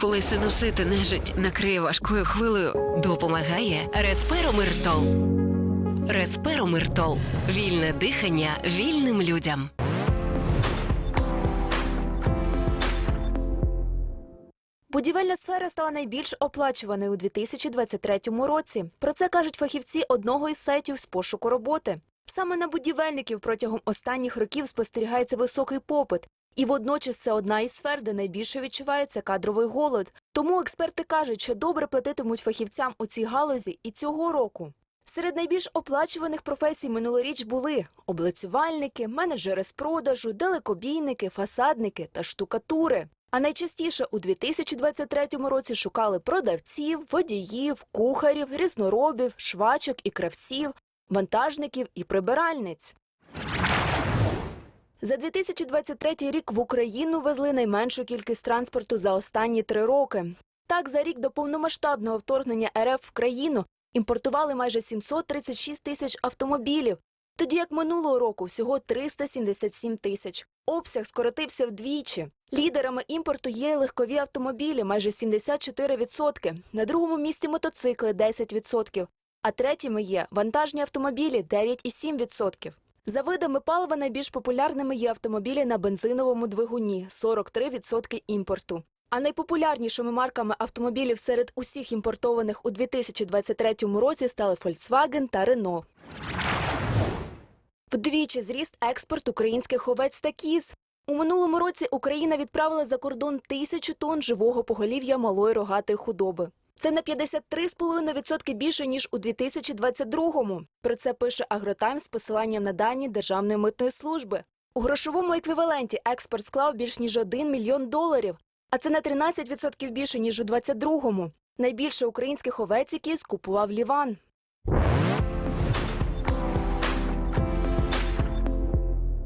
Коли синусити нежить накриє важкою хвилею, Допомагає Респиромиртол. Респиромиртол. Вільне дихання вільним людям. Будівельна сфера стала найбільш оплачуваною у 2023 році. Про це кажуть фахівці одного із сайтів з пошуку роботи. Саме на будівельників протягом останніх років спостерігається високий попит, і водночас це одна із сфер, де найбільше відчувається кадровий голод. Тому експерти кажуть, що добре платитимуть фахівцям у цій галузі і цього року. Серед найбільш оплачуваних професій минулоріч були облицювальники, менеджери з продажу, далекобійники, фасадники та штукатури. А найчастіше у 2023 році шукали продавців, водіїв, кухарів, різноробів, швачок і кравців, вантажників і прибиральниць. За 2023 рік в Україну везли найменшу кількість транспорту за останні три роки. Так, за рік до повномасштабного вторгнення РФ в країну імпортували майже 736 тисяч автомобілів, тоді як минулого року всього 377 тисяч. Обсяг скоротився вдвічі. Лідерами імпорту є легкові автомобілі майже 74%, на другому місці мотоцикли 10%, а третіми є вантажні автомобілі 9,7%. За видами палива найбільш популярними є автомобілі на бензиновому двигуні 43% імпорту. А найпопулярнішими марками автомобілів серед усіх імпортованих у 2023 році стали Volkswagen та Renault. Вдвічі зріст експорт українських овець та кіз. У минулому році Україна відправила за кордон тисячу тонн живого поголів'я малої рогатої худоби. Це на 53,5% більше ніж у 2022-му. Про це пише Агротайм з посиланням на дані Державної митної служби. У грошовому еквіваленті експорт склав більш ніж 1 мільйон доларів, а це на 13% більше ніж у 22-му. Найбільше українських овець які скупував купував Ліван.